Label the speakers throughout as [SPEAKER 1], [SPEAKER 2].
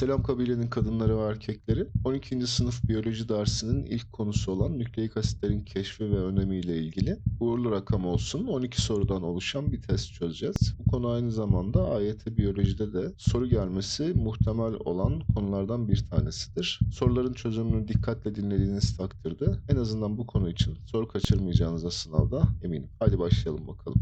[SPEAKER 1] Selam kabilenin kadınları ve erkekleri. 12. sınıf biyoloji dersinin ilk konusu olan nükleik asitlerin keşfi ve önemiyle ilgili uğurlu rakam olsun 12 sorudan oluşan bir test çözeceğiz. Bu konu aynı zamanda AYT biyolojide de soru gelmesi muhtemel olan konulardan bir tanesidir. Soruların çözümünü dikkatle dinlediğiniz takdirde en azından bu konu için soru kaçırmayacağınıza sınavda eminim. Haydi başlayalım bakalım.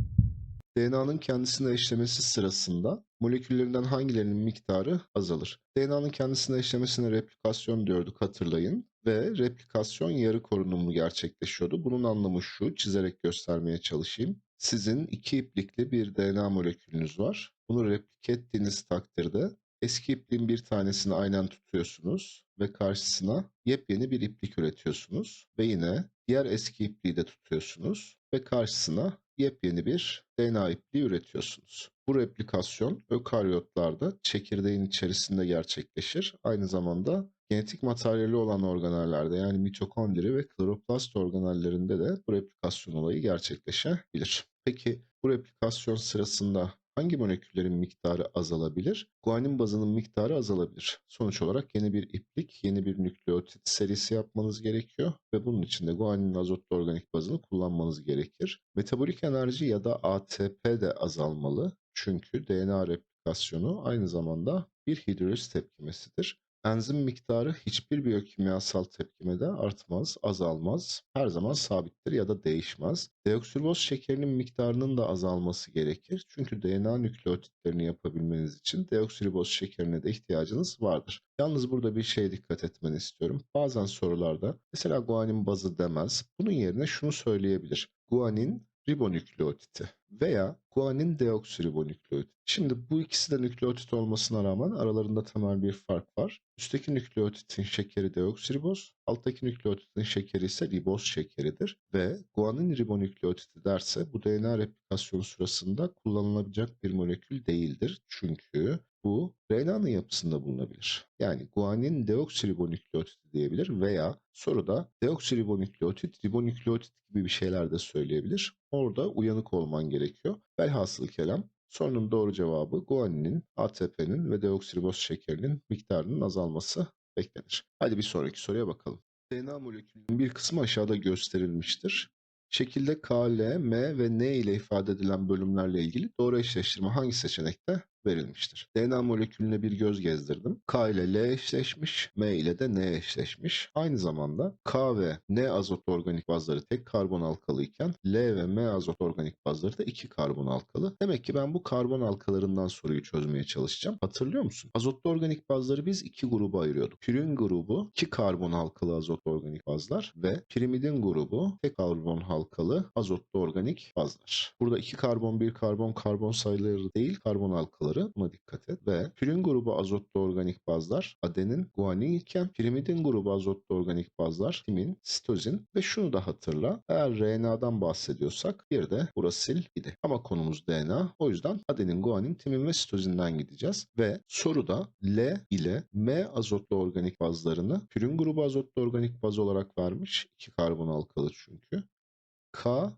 [SPEAKER 1] DNA'nın kendisine eşlemesi sırasında moleküllerinden hangilerinin miktarı azalır? DNA'nın kendisine eşlemesine replikasyon diyorduk hatırlayın ve replikasyon yarı korunumlu gerçekleşiyordu. Bunun anlamı şu, çizerek göstermeye çalışayım. Sizin iki iplikli bir DNA molekülünüz var. Bunu replike ettiğiniz takdirde eski ipliğin bir tanesini aynen tutuyorsunuz ve karşısına yepyeni bir iplik üretiyorsunuz ve yine diğer eski ipliği de tutuyorsunuz ve karşısına yepyeni bir DNA ipliği üretiyorsunuz. Bu replikasyon ökaryotlarda çekirdeğin içerisinde gerçekleşir. Aynı zamanda genetik materyali olan organellerde yani mitokondri ve kloroplast organellerinde de bu replikasyon olayı gerçekleşebilir. Peki bu replikasyon sırasında hangi moleküllerin miktarı azalabilir? Guanin bazının miktarı azalabilir. Sonuç olarak yeni bir iplik, yeni bir nükleotit serisi yapmanız gerekiyor ve bunun için de guanin azotlu organik bazını kullanmanız gerekir. Metabolik enerji ya da ATP de azalmalı. Çünkü DNA replikasyonu aynı zamanda bir hidroliz tepkimesidir. Enzim miktarı hiçbir biyokimyasal tepkimede artmaz, azalmaz, her zaman sabittir ya da değişmez. Deoksiriboz şekerinin miktarının da azalması gerekir. Çünkü DNA nükleotitlerini yapabilmeniz için deoksiriboz şekerine de ihtiyacınız vardır. Yalnız burada bir şeye dikkat etmeni istiyorum. Bazen sorularda mesela guanin bazı demez. Bunun yerine şunu söyleyebilir. Guanin ribonükleotiti veya guanin deoksiribonükleotit. Şimdi bu ikisi de nükleotit olmasına rağmen aralarında temel bir fark var. Üstteki nükleotitin şekeri deoksiriboz, alttaki nükleotitin şekeri ise riboz şekeridir. Ve guanin ribonükleotiti derse bu DNA replikasyonu sırasında kullanılabilecek bir molekül değildir. Çünkü bu RNA'nın yapısında bulunabilir. Yani guanin deoksiribonükleotiti diyebilir veya soruda deoksiribonükleotit, ribonükleotit gibi bir şeyler de söyleyebilir. Orada uyanık olman gerekiyor. Velhasıl kelam sorunun doğru cevabı guaninin, ATP'nin ve deoksiriboz şekerinin miktarının azalması beklenir. Hadi bir sonraki soruya bakalım. DNA molekülünün bir kısmı aşağıda gösterilmiştir. Şekilde K, L, M ve N ile ifade edilen bölümlerle ilgili doğru eşleştirme hangi seçenekte verilmiştir? DNA molekülüne bir göz gezdirdim. K ile L eşleşmiş, M ile de N eşleşmiş. Aynı zamanda K ve N azot organik bazları tek karbon halkalı iken L ve M azot organik bazları da iki karbon halkalı. Demek ki ben bu karbon halkalarından soruyu çözmeye çalışacağım. Hatırlıyor musun? Azotlu organik bazları biz iki gruba ayırıyorduk. Pürin grubu iki karbon halkalı azotlu organik bazlar ve pirimidin grubu tek karbon halkalı azotlu organik bazlar. Burada iki karbon bir karbon karbon sayıları değil karbon halkaları buna dikkat et. Ve pürin grubu azotlu organik bazlar adenin, guanin iken pirimidin grubu azotlu organik bazlar timin, sitozin ve şunu da hatırla. Eğer RNA'dan bahsediyorsak bir de urasil idi. Ama konumuz DNA. O yüzden adenin, guanin, timin ve sitozinden gideceğiz. Ve soruda L ile M azotlu organik bazlarını pürin grubu azotlu organik baz olarak vermiş. iki karbon halkalı çünkü. K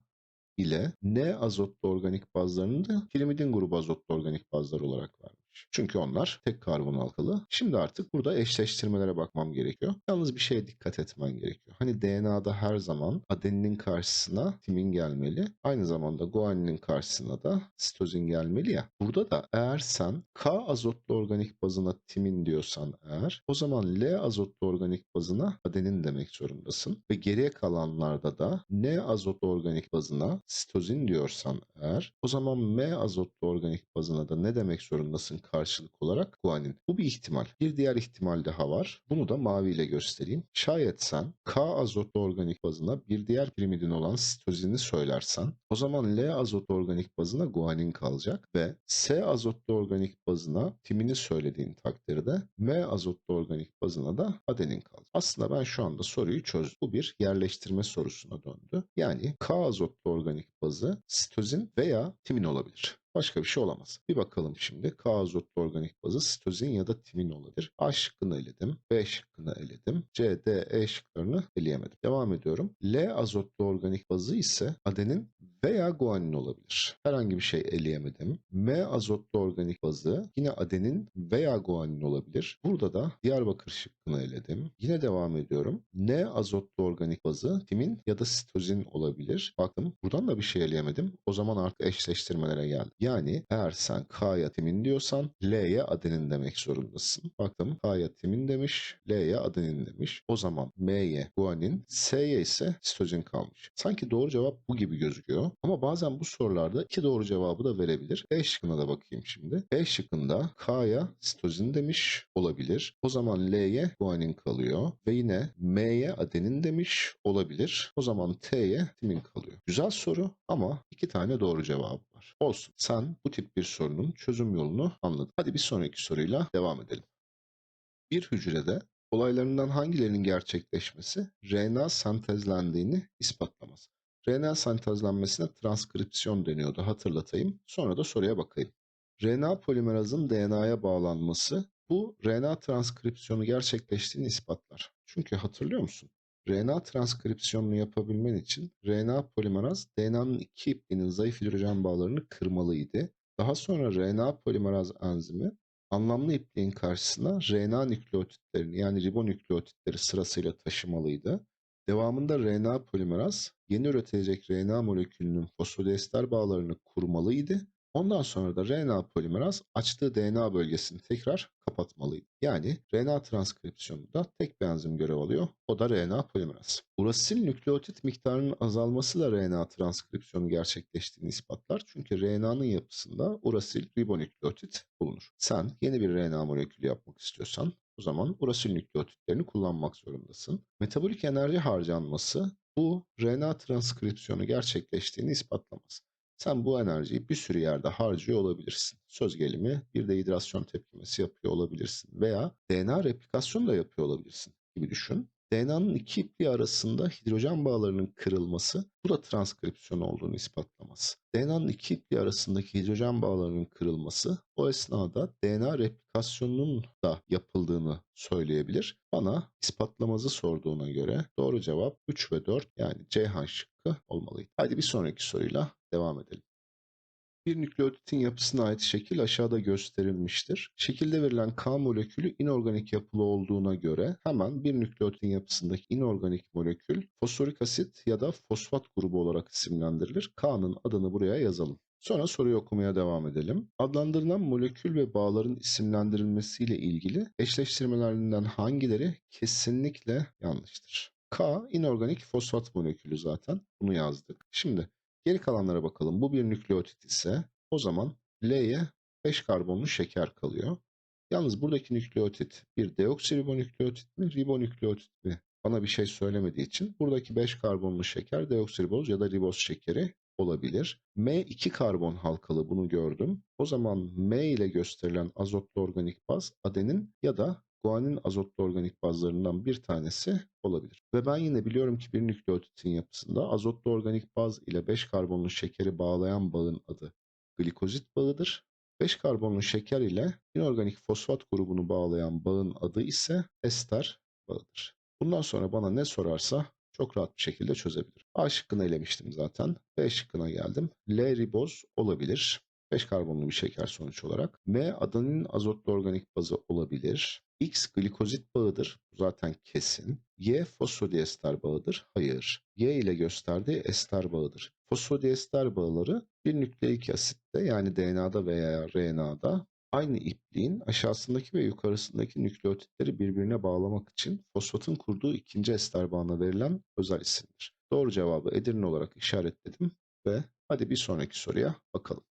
[SPEAKER 1] ile N azotlu organik bazlarını da pirimidin grubu azotlu organik bazlar olarak vermiş. Çünkü onlar tek karbon halkalı. Şimdi artık burada eşleştirmelere bakmam gerekiyor. Yalnız bir şeye dikkat etmen gerekiyor. Hani DNA'da her zaman adeninin karşısına timin gelmeli. Aynı zamanda guaninin karşısına da sitozin gelmeli ya. Burada da eğer sen K azotlu organik bazına timin diyorsan eğer o zaman L azotlu organik bazına adenin demek zorundasın. Ve geriye kalanlarda da N azotlu organik bazına sitozin diyorsan eğer o zaman M azotlu organik bazına da ne demek zorundasın karşılık olarak guanin. Bu bir ihtimal. Bir diğer ihtimal daha var. Bunu da maviyle göstereyim. Şayet sen K azotlu organik bazına bir diğer pirimidin olan sitozini söylersen o zaman L azotlu organik bazına guanin kalacak ve S azotlu organik bazına timini söylediğin takdirde M azotlu organik bazına da adenin kalacak. Aslında ben şu anda soruyu çözdüm. Bu bir yerleştirme sorusuna döndü. Yani K azotlu organik bazı sitozin veya timin olabilir. Başka bir şey olamaz. Bir bakalım şimdi. K azotlu organik bazı sitozin ya da timin olabilir. A şıkkını eledim. B şıkkını eledim. C, D, E şıklarını eleyemedim. Devam ediyorum. L azotlu organik bazı ise adenin veya guanin olabilir. Herhangi bir şey eleyemedim. M azotlu organik bazı yine adenin veya guanin olabilir. Burada da Diyarbakır şıkkını eledim. Yine devam ediyorum. N azotlu organik bazı timin ya da sitozin olabilir. Baktım buradan da bir şey eleyemedim. O zaman artık eşleştirmelere geldim. Yani eğer sen K'ya timin diyorsan L'ye adenin demek zorundasın. Baktım K'ya timin demiş, L'ye adenin demiş. O zaman M'ye guanin, S'ye ise sitozin kalmış. Sanki doğru cevap bu gibi gözüküyor. Ama bazen bu sorularda iki doğru cevabı da verebilir. E şıkkına da bakayım şimdi. E şıkkında K'ya sitozin demiş olabilir. O zaman L'ye guanin kalıyor. Ve yine M'ye adenin demiş olabilir. O zaman T'ye timin kalıyor. Güzel soru ama iki tane doğru cevabı var. Olsun. Sen bu tip bir sorunun çözüm yolunu anladın. Hadi bir sonraki soruyla devam edelim. Bir hücrede olaylarından hangilerinin gerçekleşmesi RNA sentezlendiğini ispatlamaz. RNA sentezlenmesine transkripsiyon deniyordu hatırlatayım. Sonra da soruya bakayım. RNA polimerazın DNA'ya bağlanması bu RNA transkripsiyonu gerçekleştiğini ispatlar. Çünkü hatırlıyor musun? RNA transkripsiyonunu yapabilmen için RNA polimeraz DNA'nın iki ipliğinin zayıf hidrojen bağlarını kırmalıydı. Daha sonra RNA polimeraz enzimi anlamlı ipliğin karşısına RNA nükleotitlerini yani ribonükleotitleri sırasıyla taşımalıydı. Devamında RNA polimeraz yeni üretilecek RNA molekülünün fosfodiester bağlarını kurmalıydı. Ondan sonra da RNA polimeraz açtığı DNA bölgesini tekrar kapatmalıydı. Yani RNA transkripsiyonunda tek bir enzim görev alıyor. O da RNA polimeraz. Urasil nükleotit miktarının azalması da RNA transkripsiyonu gerçekleştiğini ispatlar. Çünkü RNA'nın yapısında urasil ribonükleotit bulunur. Sen yeni bir RNA molekülü yapmak istiyorsan o zaman urasil nükleotitlerini kullanmak zorundasın. Metabolik enerji harcanması bu RNA transkripsiyonu gerçekleştiğini ispatlamaz. Sen bu enerjiyi bir sürü yerde harcıyor olabilirsin. Söz gelimi bir dehidrasyon tepkimesi yapıyor olabilirsin veya DNA replikasyonu da yapıyor olabilirsin gibi düşün. DNA'nın iki ipliği arasında hidrojen bağlarının kırılması bu da transkripsiyon olduğunu ispatlamaz. DNA'nın iki ipliği arasındaki hidrojen bağlarının kırılması o esnada DNA replikasyonunun da yapıldığını söyleyebilir. Bana ispatlamazı sorduğuna göre doğru cevap 3 ve 4 yani Ceyhan şıkkı olmalıydı. Hadi bir sonraki soruyla devam edelim. Bir nükleotitin yapısına ait şekil aşağıda gösterilmiştir. Şekilde verilen K molekülü inorganik yapılı olduğuna göre hemen bir nükleotitin yapısındaki inorganik molekül fosforik asit ya da fosfat grubu olarak isimlendirilir. K'nın adını buraya yazalım. Sonra soruyu okumaya devam edelim. Adlandırılan molekül ve bağların isimlendirilmesiyle ilgili eşleştirmelerinden hangileri kesinlikle yanlıştır? K inorganik fosfat molekülü zaten. Bunu yazdık. Şimdi Geri kalanlara bakalım. Bu bir nükleotit ise o zaman L'ye 5 karbonlu şeker kalıyor. Yalnız buradaki nükleotit bir deoksiribonükleotit mi, ribonükleotit mi? Bana bir şey söylemediği için buradaki 5 karbonlu şeker deoksiriboz ya da riboz şekeri olabilir. M 2 karbon halkalı bunu gördüm. O zaman M ile gösterilen azotlu organik baz adenin ya da guanin azotlu organik bazlarından bir tanesi olabilir. Ve ben yine biliyorum ki bir nükleotitin yapısında azotlu organik baz ile 5 karbonlu şekeri bağlayan bağın adı glikozit bağıdır. 5 karbonlu şeker ile inorganik fosfat grubunu bağlayan bağın adı ise ester bağıdır. Bundan sonra bana ne sorarsa çok rahat bir şekilde çözebilirim. A şıkkını elemiştim zaten. B şıkkına geldim. L riboz olabilir. 5 karbonlu bir şeker sonuç olarak. M adenin azotlu organik bazı olabilir. X glikozit bağıdır. Zaten kesin. Y fosfodiester bağıdır. Hayır. Y ile gösterdiği ester bağıdır. Fosfodiester bağları bir nükleik asitte yani DNA'da veya RNA'da aynı ipliğin aşağısındaki ve yukarısındaki nükleotitleri birbirine bağlamak için fosfatın kurduğu ikinci ester bağına verilen özel isimdir. Doğru cevabı Edirne olarak işaretledim ve hadi bir sonraki soruya bakalım.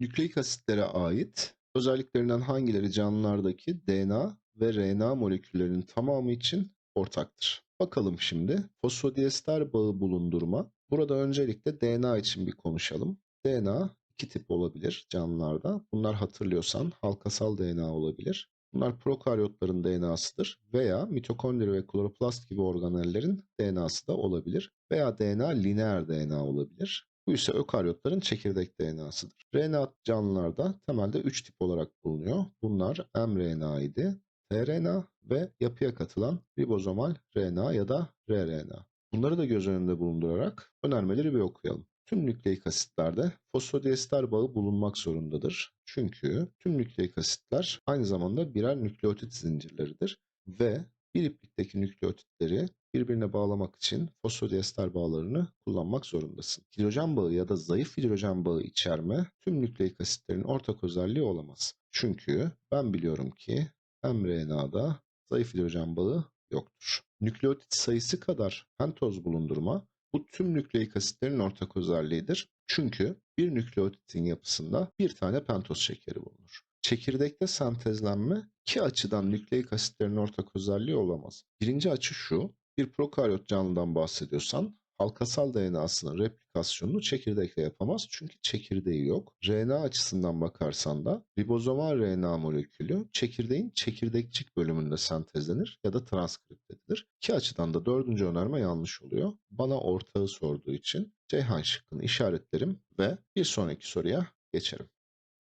[SPEAKER 1] Nükleik asitlere ait özelliklerinden hangileri canlılardaki DNA ve RNA moleküllerinin tamamı için ortaktır? Bakalım şimdi. Fosfodiester bağı bulundurma. Burada öncelikle DNA için bir konuşalım. DNA iki tip olabilir canlılarda. Bunlar hatırlıyorsan halkasal DNA olabilir. Bunlar prokaryotların DNA'sıdır veya mitokondri ve kloroplast gibi organellerin DNA'sı da olabilir. Veya DNA lineer DNA olabilir. Bu ise ökaryotların çekirdek DNA'sıdır. RNA canlılarda temelde 3 tip olarak bulunuyor. Bunlar mRNA idi, tRNA ve yapıya katılan ribozomal RNA ya da rRNA. Bunları da göz önünde bulundurarak önermeleri bir okuyalım. tüm nükleik asitlerde fosfodiester bağı bulunmak zorundadır. Çünkü tüm nükleik asitler aynı zamanda birer nükleotit zincirleridir ve bir iplikteki nükleotitleri birbirine bağlamak için fosfodiester bağlarını kullanmak zorundasın. Hidrojen bağı ya da zayıf hidrojen bağı içerme tüm nükleik asitlerin ortak özelliği olamaz. Çünkü ben biliyorum ki mRNA'da zayıf hidrojen bağı yoktur. Nükleotit sayısı kadar pentoz bulundurma bu tüm nükleik asitlerin ortak özelliğidir. Çünkü bir nükleotitin yapısında bir tane pentoz şekeri bulunur. Çekirdekte sentezlenme iki açıdan nükleik asitlerin ortak özelliği olamaz. Birinci açı şu, bir prokaryot canlıdan bahsediyorsan halkasal DNA'sının replikasyonunu çekirdekle yapamaz çünkü çekirdeği yok. RNA açısından bakarsan da ribozomal RNA molekülü çekirdeğin çekirdekçik bölümünde sentezlenir ya da transkript edilir. İki açıdan da dördüncü önerme yanlış oluyor. Bana ortağı sorduğu için Ceyhan şıkkını işaretlerim ve bir sonraki soruya geçerim.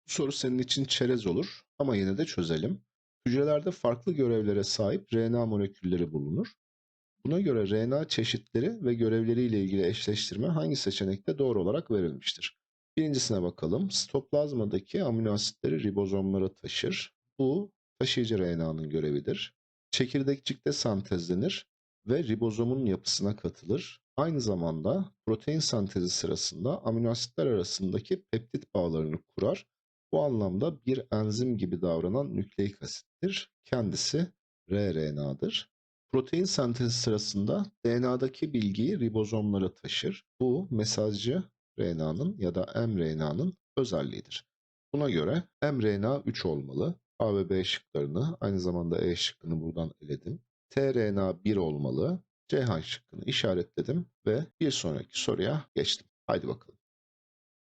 [SPEAKER 1] Bu soru senin için çerez olur ama yine de çözelim. Hücrelerde farklı görevlere sahip RNA molekülleri bulunur. Buna göre RNA çeşitleri ve görevleriyle ilgili eşleştirme hangi seçenekte doğru olarak verilmiştir? Birincisine bakalım. Sitoplazmadaki amino asitleri ribozomlara taşır. Bu taşıyıcı RNA'nın görevidir. Çekirdekçikte sentezlenir ve ribozomun yapısına katılır. Aynı zamanda protein sentezi sırasında amino asitler arasındaki peptit bağlarını kurar. Bu anlamda bir enzim gibi davranan nükleik asittir. Kendisi rRNA'dır. Protein sentezi sırasında DNA'daki bilgiyi ribozomlara taşır. Bu mesajcı RNA'nın ya da mRNA'nın özelliğidir. Buna göre mRNA 3 olmalı. A ve B şıklarını aynı zamanda E şıkkını buradan eledim. tRNA 1 olmalı. Ceyhan şıkkını işaretledim ve bir sonraki soruya geçtim. Haydi bakalım.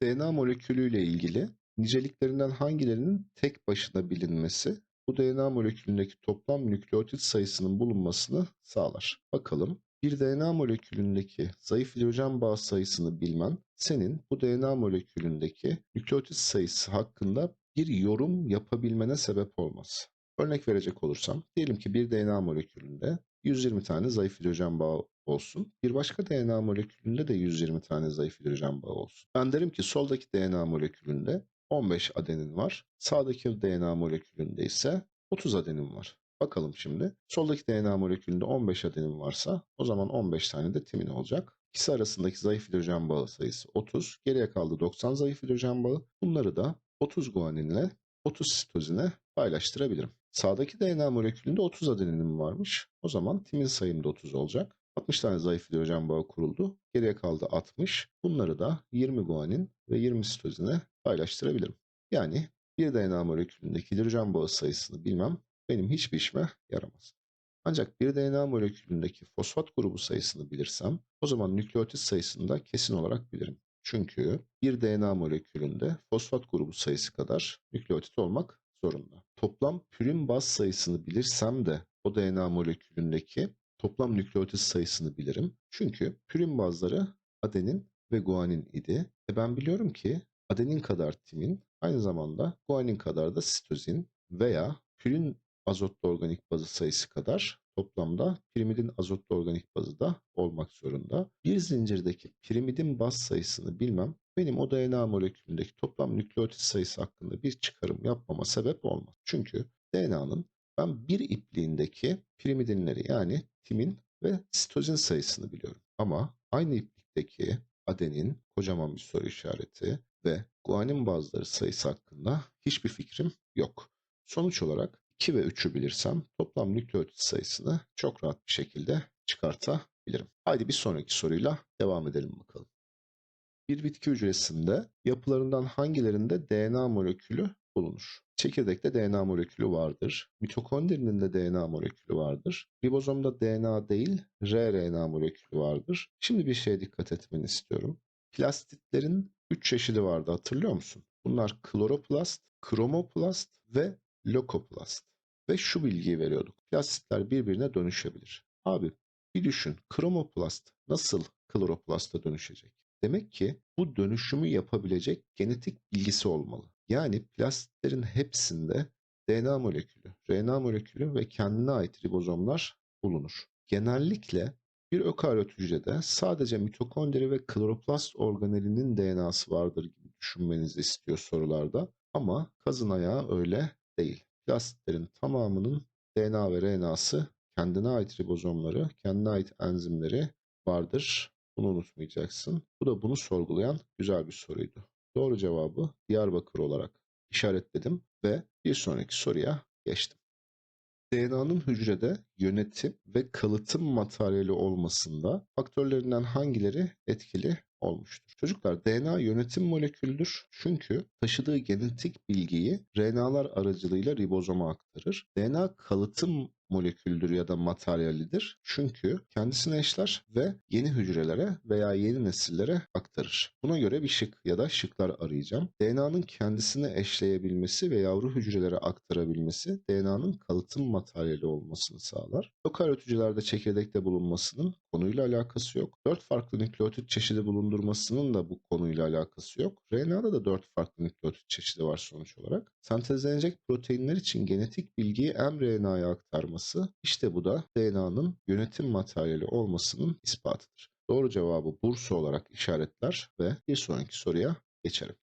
[SPEAKER 1] DNA molekülüyle ilgili niceliklerinden hangilerinin tek başına bilinmesi bu DNA molekülündeki toplam nükleotit sayısının bulunmasını sağlar. Bakalım. Bir DNA molekülündeki zayıf hidrojen bağı sayısını bilmen senin bu DNA molekülündeki nükleotit sayısı hakkında bir yorum yapabilmene sebep olmaz. Örnek verecek olursam diyelim ki bir DNA molekülünde 120 tane zayıf hidrojen bağı olsun. Bir başka DNA molekülünde de 120 tane zayıf hidrojen bağı olsun. Ben derim ki soldaki DNA molekülünde 15 adenin var. Sağdaki DNA molekülünde ise 30 adenin var. Bakalım şimdi. Soldaki DNA molekülünde 15 adenin varsa o zaman 15 tane de timin olacak. İkisi arasındaki zayıf hidrojen bağı sayısı 30. Geriye kaldı 90 zayıf hidrojen bağı. Bunları da 30 guaninle 30 sitozine paylaştırabilirim. Sağdaki DNA molekülünde 30 adeninim varmış. O zaman timin sayım da 30 olacak. 60 tane zayıf hidrojen bağı kuruldu. Geriye kaldı 60. Bunları da 20 guanin ve 20 sitozine paylaştırabilirim. Yani bir DNA molekülündeki hidrojen bağı sayısını bilmem benim hiçbir işime yaramaz. Ancak bir DNA molekülündeki fosfat grubu sayısını bilirsem o zaman nükleotit sayısını da kesin olarak bilirim. Çünkü bir DNA molekülünde fosfat grubu sayısı kadar nükleotit olmak zorunda. Toplam pürin baz sayısını bilirsem de o DNA molekülündeki toplam nükleotit sayısını bilirim. Çünkü pürin bazları adenin ve guanin idi. E ben biliyorum ki adenin kadar timin, aynı zamanda guanin kadar da sitozin veya pürin azotlu organik bazı sayısı kadar toplamda pirimidin azotlu organik bazı da olmak zorunda. Bir zincirdeki pirimidin baz sayısını bilmem benim o DNA molekülündeki toplam nükleotit sayısı hakkında bir çıkarım yapmama sebep olmaz. Çünkü DNA'nın ben bir ipliğindeki pirimidinleri yani timin ve sitozin sayısını biliyorum. Ama aynı iplikteki adenin kocaman bir soru işareti ve guanin bazları sayısı hakkında hiçbir fikrim yok. Sonuç olarak 2 ve 3'ü bilirsem toplam nükleotit sayısını çok rahat bir şekilde çıkartabilirim. Haydi bir sonraki soruyla devam edelim bakalım. Bir bitki hücresinde yapılarından hangilerinde DNA molekülü bulunur? Çekirdekte DNA molekülü vardır. Mitokondrinin de DNA molekülü vardır. Ribozomda DNA değil, rRNA molekülü vardır. Şimdi bir şeye dikkat etmeni istiyorum. Plastitlerin 3 çeşidi vardı hatırlıyor musun? Bunlar kloroplast, kromoplast ve lokoplast. Ve şu bilgiyi veriyorduk. Plastitler birbirine dönüşebilir. Abi bir düşün kromoplast nasıl kloroplasta dönüşecek? Demek ki bu dönüşümü yapabilecek genetik bilgisi olmalı. Yani plastitlerin hepsinde DNA molekülü, RNA molekülü ve kendine ait ribozomlar bulunur. Genellikle Bir ökaryot hücrede sadece mitokondri ve kloroplast organelinin DNA'sı vardır gibi düşünmenizi istiyor sorularda. Ama kazın ayağı öyle değil. Plastitlerin tamamının DNA ve RNA'sı kendine ait ribozomları, kendine ait enzimleri vardır. Bunu unutmayacaksın. Bu da bunu sorgulayan güzel bir soruydu. Doğru cevabı Diyarbakır olarak işaretledim ve bir sonraki soruya geçtim. DNA'nın hücrede yönetim ve kalıtım materyali olmasında faktörlerinden hangileri etkili olmuştur? Çocuklar DNA yönetim molekülüdür çünkü taşıdığı genetik bilgiyi RNA'lar aracılığıyla ribozoma aktarır. DNA kalıtım moleküldür ya da materyalidir. Çünkü kendisine eşler ve yeni hücrelere veya yeni nesillere aktarır. Buna göre bir şık ya da şıklar arayacağım. DNA'nın kendisine eşleyebilmesi ve yavru hücrelere aktarabilmesi DNA'nın kalıtım materyali olmasını sağlar. Prokaryot hücrelerde çekirdekte bulunmasının konuyla alakası yok. 4 farklı nükleotit çeşidi bulundurmasının da bu konuyla alakası yok. RNA'da da 4 farklı nükleotit çeşidi var sonuç olarak. Sentezlenecek proteinler için genetik bilgiyi mRNA'ya aktarması işte bu da DNA'nın yönetim materyali olmasının ispatıdır. Doğru cevabı Bursa olarak işaretler ve bir sonraki soruya geçelim.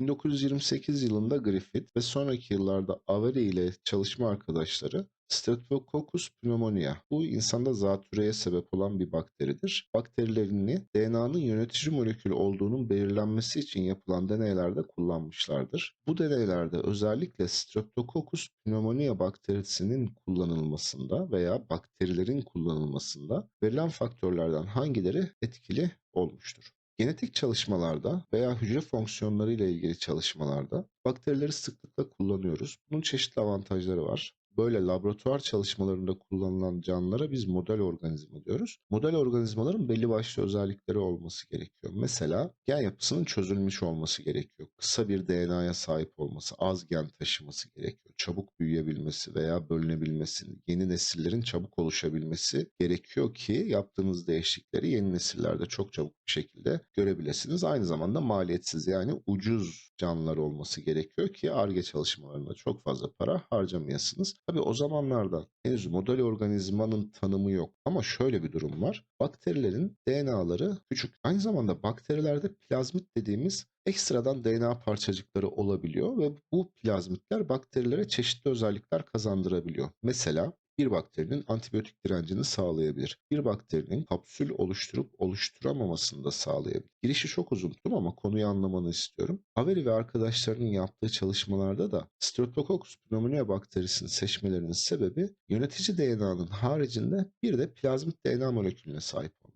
[SPEAKER 1] 1928 yılında Griffith ve sonraki yıllarda Avery ile çalışma arkadaşları Streptococcus pneumonia bu insanda zatürreye sebep olan bir bakteridir. Bakterilerini DNA'nın yönetici molekül olduğunun belirlenmesi için yapılan deneylerde kullanmışlardır. Bu deneylerde özellikle Streptococcus pneumonia bakterisinin kullanılmasında veya bakterilerin kullanılmasında verilen faktörlerden hangileri etkili olmuştur? Genetik çalışmalarda veya hücre fonksiyonları ile ilgili çalışmalarda bakterileri sıklıkla kullanıyoruz. Bunun çeşitli avantajları var. Böyle laboratuvar çalışmalarında kullanılan canlılara biz model organizma diyoruz. Model organizmaların belli başlı özellikleri olması gerekiyor. Mesela gen yapısının çözülmüş olması gerekiyor. Kısa bir DNA'ya sahip olması, az gen taşıması gerekiyor. Çabuk büyüyebilmesi veya bölünebilmesi, yeni nesillerin çabuk oluşabilmesi gerekiyor ki yaptığınız değişiklikleri yeni nesillerde çok çabuk bir şekilde görebilirsiniz. Aynı zamanda maliyetsiz yani ucuz canlılar olması gerekiyor ki ARGE çalışmalarında çok fazla para harcamayasınız. Tabii o zamanlarda henüz model organizmanın tanımı yok ama şöyle bir durum var. Bakterilerin DNA'ları küçük. Aynı zamanda bakterilerde plazmit dediğimiz ekstradan DNA parçacıkları olabiliyor ve bu plazmitler bakterilere çeşitli özellikler kazandırabiliyor. Mesela bir bakterinin antibiyotik direncini sağlayabilir. Bir bakterinin kapsül oluşturup oluşturamamasını da sağlayabilir. Girişi çok uzun tuttum ama konuyu anlamanı istiyorum. Avery ve arkadaşlarının yaptığı çalışmalarda da Streptococcus pneumoniae bakterisini seçmelerinin sebebi yönetici DNA'nın haricinde bir de plazmit DNA molekülüne sahip olması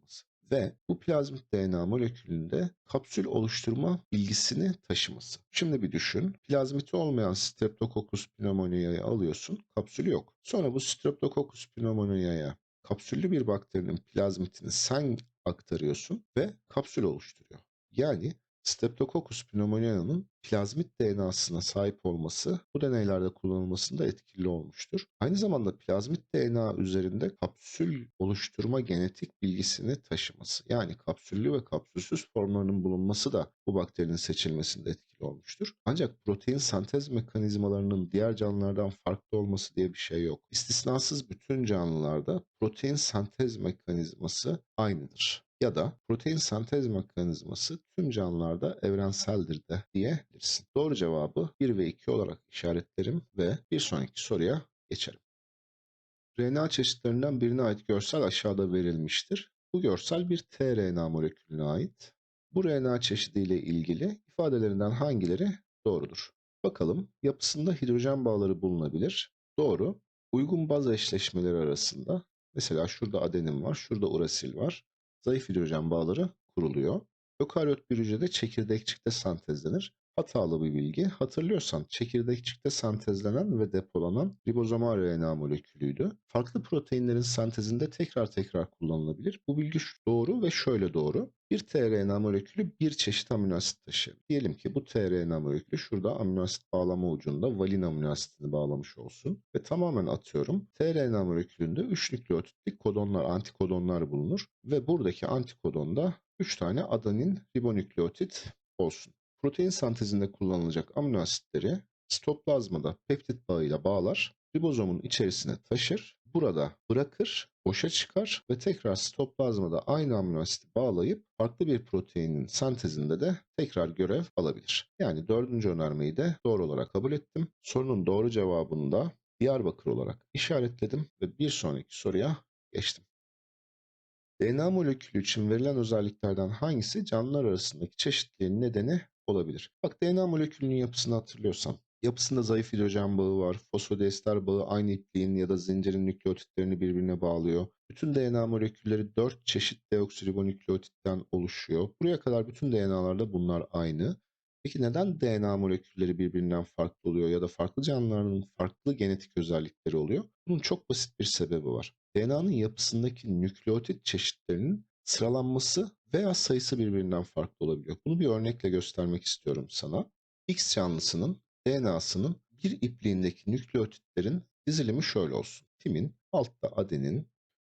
[SPEAKER 1] ve bu plazmit DNA molekülünde kapsül oluşturma bilgisini taşıması. Şimdi bir düşün. Plazmiti olmayan Streptococcus pneumoniae'yi alıyorsun. Kapsülü yok. Sonra bu Streptococcus pneumoniae'ye kapsüllü bir bakterinin plazmitini sen aktarıyorsun ve kapsül oluşturuyor. Yani Streptococcus pneumonia'nın plazmit DNA'sına sahip olması bu deneylerde kullanılmasında etkili olmuştur. Aynı zamanda plazmit DNA üzerinde kapsül oluşturma genetik bilgisini taşıması yani kapsüllü ve kapsülsüz formlarının bulunması da bu bakterinin seçilmesinde etkili olmuştur. Ancak protein sentez mekanizmalarının diğer canlılardan farklı olması diye bir şey yok. İstisnasız bütün canlılarda protein sentez mekanizması aynıdır ya da protein sentez mekanizması tüm canlılarda evrenseldir de diyebilirsin. Doğru cevabı 1 ve 2 olarak işaretlerim ve bir sonraki soruya geçelim. RNA çeşitlerinden birine ait görsel aşağıda verilmiştir. Bu görsel bir tRNA molekülüne ait. Bu RNA çeşidiyle ilgili ifadelerinden hangileri doğrudur? Bakalım yapısında hidrojen bağları bulunabilir. Doğru. Uygun baz eşleşmeleri arasında mesela şurada adenin var, şurada urasil var zayıf hidrojen bağları kuruluyor. Ökaryot bir hücrede çekirdekçikte sentezlenir. Hatalı bir bilgi. Hatırlıyorsan çekirdekçikte sentezlenen ve depolanan ribozomal RNA molekülüydü. Farklı proteinlerin sentezinde tekrar tekrar kullanılabilir. Bu bilgi doğru ve şöyle doğru. Bir tRNA molekülü bir çeşit amino asit taşır. Diyelim ki bu tRNA molekülü şurada amino asit bağlama ucunda valin amino asitini bağlamış olsun. Ve tamamen atıyorum. tRNA molekülünde 3 nükleotitlik kodonlar, antikodonlar bulunur. Ve buradaki antikodonda 3 tane adenin ribonükleotit olsun. Protein sentezinde kullanılacak amino asitleri sitoplazmada peptit bağıyla bağlar, ribozomun içerisine taşır, burada bırakır boşa çıkar ve tekrar sitoplazmada aynı amino asiti bağlayıp farklı bir proteinin sentezinde de tekrar görev alabilir. Yani dördüncü önermeyi de doğru olarak kabul ettim. Sorunun doğru cevabını da Diyarbakır olarak işaretledim ve bir sonraki soruya geçtim. DNA molekülü için verilen özelliklerden hangisi canlılar arasındaki çeşitliliğin nedeni olabilir? Bak DNA molekülünün yapısını hatırlıyorsan yapısında zayıf hidrojen bağı var. Fosfodiester bağı aynı ipliğin ya da zincirin nükleotitlerini birbirine bağlıyor. Bütün DNA molekülleri 4 çeşit deoksiribonükleotitten oluşuyor. Buraya kadar bütün DNA'larda bunlar aynı. Peki neden DNA molekülleri birbirinden farklı oluyor ya da farklı canlıların farklı genetik özellikleri oluyor? Bunun çok basit bir sebebi var. DNA'nın yapısındaki nükleotit çeşitlerinin sıralanması veya sayısı birbirinden farklı olabiliyor. Bunu bir örnekle göstermek istiyorum sana. X canlısının DNA'sının bir ipliğindeki nükleotitlerin dizilimi şöyle olsun. Timin, altta adenin,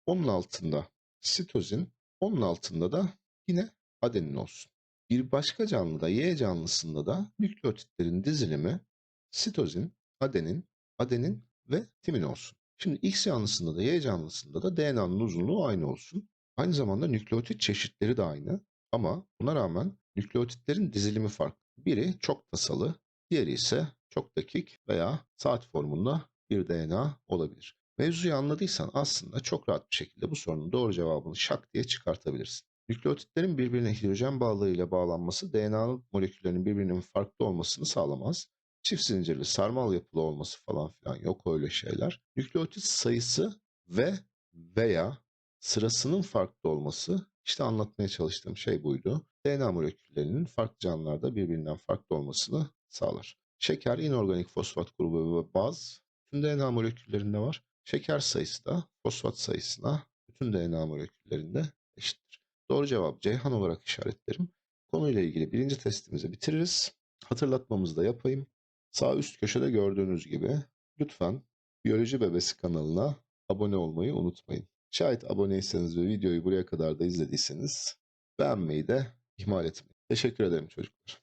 [SPEAKER 1] onun altında sitozin, onun altında da yine adenin olsun. Bir başka canlıda Y canlısında da nükleotitlerin dizilimi sitozin, adenin, adenin ve timin olsun. Şimdi X canlısında da Y canlısında da DNA'nın uzunluğu aynı olsun. Aynı zamanda nükleotit çeşitleri de aynı ama buna rağmen nükleotitlerin dizilimi farklı. Biri çok tasalı, diğeri ise çok dakik veya saat formunda bir DNA olabilir. Mevzuyu anladıysan aslında çok rahat bir şekilde bu sorunun doğru cevabını şak diye çıkartabilirsin. Nükleotitlerin birbirine hidrojen bağlarıyla bağlanması DNA'nın moleküllerinin birbirinin farklı olmasını sağlamaz. Çift zincirli sarmal yapılı olması falan filan yok öyle şeyler. Nükleotit sayısı ve veya sırasının farklı olması işte anlatmaya çalıştığım şey buydu. DNA moleküllerinin farklı canlılarda birbirinden farklı olmasını sağlar. Şeker, inorganik fosfat grubu ve baz bütün DNA moleküllerinde var. Şeker sayısı da fosfat sayısına bütün DNA moleküllerinde eşittir. Doğru cevap Ceyhan olarak işaretlerim. Konuyla ilgili birinci testimizi bitiririz. Hatırlatmamızı da yapayım. Sağ üst köşede gördüğünüz gibi lütfen Biyoloji Bebesi kanalına abone olmayı unutmayın. Şayet aboneyseniz ve videoyu buraya kadar da izlediyseniz beğenmeyi de ihmal etmeyin. Teşekkür ederim çocuklar.